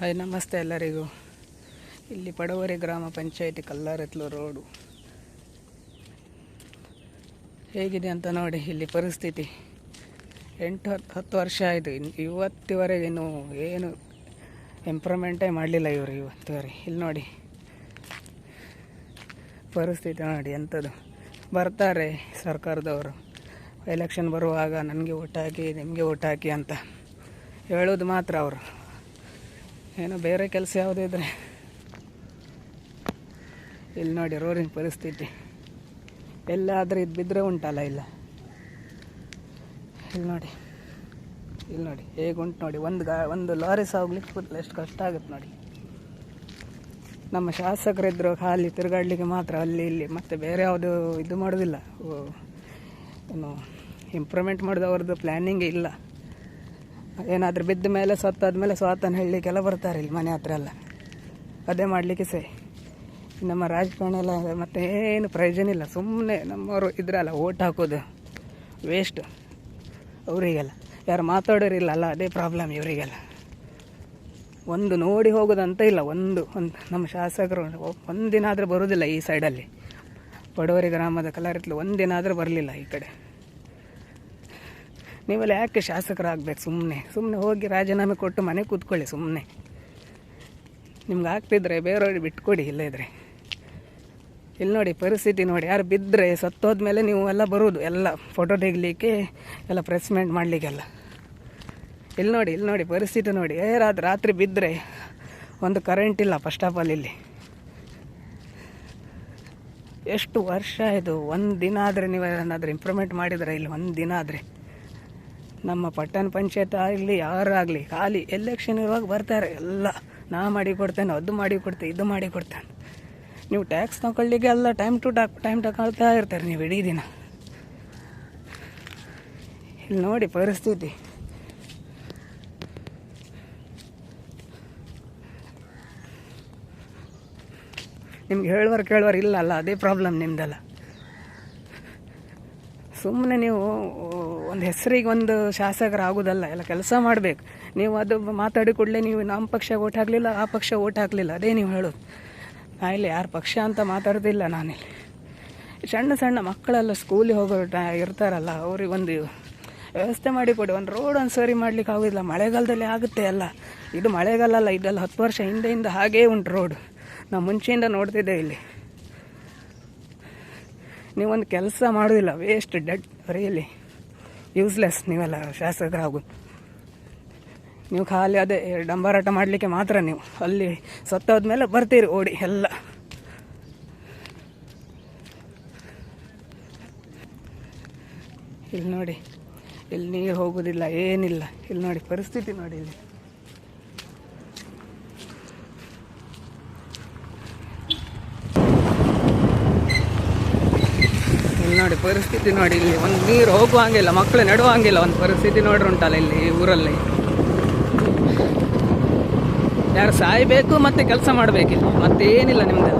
Hi, ನಮಸ್ತೆ ಎಲ್ಲರಿಗೂ. ಇಲ್ಲಿ ಪಡವರಿ ಗ್ರಾಮ ಪಂಚಾಯಿತಿ ಕಲ್ಲಾರೆತ್ಲು ರೋಡು. ಹೇಗಿದೆ ಅಂತ ನೋಡಿ ಇಲ್ಲಿ ಪರಿಸ್ಥಿತಿ. ಎಂಟು, ಹತ್ತು ಹತ್ತು ವರ್ಷ ಆಯಿತು. ಇವತ್ತಿವರೆಗೂ ಇನ್ನೂ ಏನು ಇಂಪ್ರೂವ್ಮೆಂಟೇ ಮಾಡಲಿಲ್ಲ ಇವರು ಇವತ್ತಿವರೆಗೆ. ಇಲ್ಲಿ ನೋಡಿ. ಪರಿಸ್ಥಿತಿ ನೋಡಿ ಎಂಥದ್ದು. ಬರ್ತಾರೆ ಸರ್ಕಾರದವರು. ಎಲೆಕ್ಷನ್ ಬರುವಾಗ, ನನಗೆ ಓಟ್ ಹಾಕಿ, ನಿಮಗೆ ಓಟ್ ಹಾಕಿ ಅಂತ ಹೇಳೋದು ಮಾತ್ರ ಅವರು. ಏನೋ ಬೇರೆ ಕೆಲಸ ಯಾವುದಿದ್ರೆ ಇಲ್ಲಿ ನೋಡಿ ರೋರಿನ ಪರಿಸ್ಥಿತಿ. ಎಲ್ಲಾದರೂ ಇದು ಬಿದ್ದರೆ ಉಂಟಲ್ಲ ಇಲ್ಲ. ಇಲ್ಲಿ ನೋಡಿ ಇಲ್ಲಿ ನೋಡಿ ಹೇಗೆ ಉಂಟು ನೋಡಿ. ಒಂದು ಗಾ, ಒಂದು ಲಾರಿ ಸಾಗ್ಲಿಕ್ಕೆ ಕೂತಲ್ಲ ಎಷ್ಟು ಕಷ್ಟ ಆಗುತ್ತೆ ನೋಡಿ. ನಮ್ಮ ಶಾಸಕರಿದ್ದರು ಖಾಲಿ ತಿರುಗಾಡಲಿಕ್ಕೆ ಮಾತ್ರ ಅಲ್ಲಿ ಇಲ್ಲಿ, ಮತ್ತು ಬೇರೆ ಯಾವುದು ಇದು ಮಾಡೋದಿಲ್ಲ. ಏನು ಇಂಪ್ರೂವ್ಮೆಂಟ್ ಮಾಡೋದು ಅವ್ರದ್ದು ಪ್ಲ್ಯಾನಿಂಗ್ ಇಲ್ಲ. ಏನಾದರೂ ಬಿದ್ದ ಮೇಲೆ ಸತ್ತಾದ ಮೇಲೆ ಸ್ವಾತನ ಹೇಳಲಿಕ್ಕೆಲ್ಲ ಬರ್ತಾರೆ ಇಲ್ಲಿ ಮನೆ ಹತ್ರ ಎಲ್ಲ. ಅದೇ ಮಾಡಲಿಕ್ಕೆ ಸೇ. ನಮ್ಮ ರಾಜಕಾರಣ ಎಲ್ಲ ಮತ್ತೆ ಏನು ಪ್ರಯೋಜನ ಇಲ್ಲ. ಸುಮ್ಮನೆ ನಮ್ಮವರು ಇದ್ರಲ್ಲ, ಓಟ್ ಹಾಕೋದು ವೇಸ್ಟ್ ಅವರಿಗೆಲ್ಲ. ಯಾರು ಮಾತಾಡೋರಿಲ್ಲ ಅಲ್ಲ ಅದೇ ಪ್ರಾಬ್ಲಮ್ ಇವರಿಗೆಲ್ಲ. ಒಂದು ನೋಡಿ ಹೋಗೋದಂತ ಇಲ್ಲ, ಒಂದು ಒಂದು ನಮ್ಮ ಶಾಸಕರು ಒಂದಿನ ಆದರೂ ಬರೋದಿಲ್ಲ ಈ ಸೈಡಲ್ಲಿ ಬಡವರಿ ಗ್ರಾಮದ ಕಲಾರಿತ್ಲು ಒಂದಿನ ಆದರೂ ಬರಲಿಲ್ಲ ಈ ಕಡೆ. ನೀವೆಲ್ಲ ಯಾಕೆ ಶಾಸಕರಾಗಬೇಕು? ಸುಮ್ಮನೆ ಸುಮ್ಮನೆ ಹೋಗಿ ರಾಜೀನಾಮೆ ಕೊಟ್ಟು ಮನೆ ಕೂತ್ಕೊಳ್ಳಿ ಸುಮ್ಮನೆ ನಿಮ್ಗೆ ಆಗ್ತಿದ್ರೆ ಬೇರೆಯವ್ರಿಗೆ ಬಿಟ್ಕೊಡಿ ಇಲ್ಲೇ ಇದ್ರೆ ಇಲ್ಲಿ ನೋಡಿ ಪರಿಸ್ಥಿತಿ ನೋಡಿ, ಯಾರು ಬಿದ್ದರೆ ಸತ್ತೋದ್ಮೇಲೆ ನೀವು ಎಲ್ಲ ಬರೋದು, ಎಲ್ಲ ಫೋಟೋ ತೆಗಿಲಿಕ್ಕೆ, ಎಲ್ಲ ಪ್ರೆಸ್ಮೆಂಟ್ ಮಾಡಲಿಕ್ಕೆಲ್ಲ. ಇಲ್ಲಿ ನೋಡಿ ಇಲ್ಲಿ ನೋಡಿ ಪರಿಸ್ಥಿತಿ ನೋಡಿ, ಏ ರಾತ್ರಿ ರಾತ್ರಿ ಬಿದ್ದರೆ ಒಂದು ಕರೆಂಟ್ ಇಲ್ಲ ಫಸ್ಟ್ ಆಫ್ ಆಲ್ ಇಲ್ಲಿ. ಎಷ್ಟು ವರ್ಷ ಇದು ಒಂದು ದಿನ ಆದರೆ ನೀವು ಏನಾದರೂ ಇಂಪ್ರೂವ್ಮೆಂಟ್ ಮಾಡಿದರೆ, ಇಲ್ಲಿ ಒಂದು ದಿನ ಆದರೆ? ನಮ್ಮ ಪಟ್ಟಣ ಪಂಚಾಯತ್ ಆಗಲಿ ಯಾರಾಗಲಿ ಖಾಲಿ ಎಲೆಕ್ಷನ್ ಇರುವಾಗ ಬರ್ತಾರೆ ಎಲ್ಲ. ನಾ ಮಾಡಿ ಕೊಡ್ತೇನೆ, ಅದು ಮಾಡಿ ಕೊಡ್ತೇನೆ, ಇದು ಮಾಡಿ ಕೊಡ್ತೇನೆ. ನೀವು ಟ್ಯಾಕ್ಸ್ ತಗೊಳ್ಳಿಕ್ಕೆ ಎಲ್ಲ ಟೈಮ್ ಟು ಟಾಕ್ ಟೈಮ್ ತಗೊಳ್ತಾ ಇರ್ತಾರೆ ನೀವು ಇಡೀ ದಿನ. ಇಲ್ಲಿ ನೋಡಿ ಪರಿಸ್ಥಿತಿ. ನಿಮ್ಗೆ ಹೇಳುವರು ಕೇಳುವರು ಇಲ್ಲ ಅಲ್ಲ ಅದೇ ಪ್ರಾಬ್ಲಮ್ ನಿಮ್ದಲ್ಲ. ಸುಮ್ಮನೆ ನೀವು ಒಂದು ಹೆಸರಿಗೆ ಒಂದು ಶಾಸಕರಾಗೋದಲ್ಲ, ಎಲ್ಲ ಕೆಲಸ ಮಾಡಬೇಕು. ನೀವು ಅದು ಮಾತಾಡಿ ಕೂಡಲೇ ನೀವು ನಮ್ಮ ಪಕ್ಷ ಓಟ್ ಹಾಕಲಿಲ್ಲ, ಆ ಪಕ್ಷ ಓಟ್ ಹಾಕಲಿಲ್ಲ, ಅದೇ ನೀವು ಹೇಳೋದು. ನಾ ಇಲ್ಲಿ ಯಾರು ಪಕ್ಷ ಅಂತ ಮಾತಾಡೋದಿಲ್ಲ ನಾನಿಲ್ಲಿ. ಸಣ್ಣ ಸಣ್ಣ ಮಕ್ಕಳೆಲ್ಲ ಸ್ಕೂಲಿಗೆ ಹೋಗೋ ಇರ್ತಾರಲ್ಲ, ಅವ್ರಿಗೆ ಒಂದು ವ್ಯವಸ್ಥೆ ಮಾಡಿಕೊಡಿ ಒಂದು ರೋಡ್ ಒಂದು ಸರಿ ಮಾಡ್ಲಿಕ್ಕೆ ಆಗೋದಿಲ್ಲ. ಮಳೆಗಾಲದಲ್ಲಿ ಆಗುತ್ತೆ ಅಲ್ಲ ಇದು ಮಳೆಗಾಲ ಅಲ್ಲ, ಇದೆಲ್ಲ ಹತ್ತು ವರ್ಷ ಹಿಂದೆಯಿಂದ ಹಾಗೇ ಉಂಟು ರೋಡ್ ನಾವು ಮುಂಚೆಯಿಂದ ನೋಡ್ತಿದ್ದೆ ಇಲ್ಲಿ. ನೀವೊಂದು ಕೆಲಸ ಮಾಡೋದಿಲ್ಲ ವೇಸ್ಟ್ ಡೆಡ್ ರಿಯಲಿ ಯೂಸ್ಲೆಸ್ ನೀವೆಲ್ಲ ಶಾಸಕರಾಗೋದು ನೀವು ಖಾಲಿ ಅದೇ ಡಂಬರಾಟ ಮಾಡಲಿಕ್ಕೆ ಮಾತ್ರ ನೀವು. ಅಲ್ಲಿ ಸತ್ತೋದ್ಮೇಲೆ ಬರ್ತೀರಿ ಓಡಿ ಎಲ್ಲ. ಇಲ್ಲಿ ನೋಡಿ, ಇಲ್ಲಿ ನೀರು ಹೋಗೋದಿಲ್ಲ, ಏನಿಲ್ಲ. ಇಲ್ಲಿ ನೋಡಿ, ಪರಿಸ್ಥಿತಿ ನೋಡಿ ಇಲ್ಲಿ. ನೋಡಿ, ಪರಿಸ್ಥಿತಿ ನೋಡಿ, ಇಲ್ಲಿ ಒಂದು ನೀರು ಹೋಗುವಂಗಿಲ್ಲ ಮಕ್ಕಳು ನೆಡುವಂಗಿಲ್ಲ ಒಂದು ಪರಿಸ್ಥಿತಿ ನೋಡ್ರಿ ಉಂಟಲ್ಲ ಇಲ್ಲಿ ಊರಲ್ಲಿ. ಯಾರು ಸಾಯ್ಬೇಕು ಮತ್ತೆ ಕೆಲಸ ಮಾಡಬೇಕಿಲ್ಲ ಮತ್ತೆ ಏನಿಲ್ಲ ನಿಮ್ದು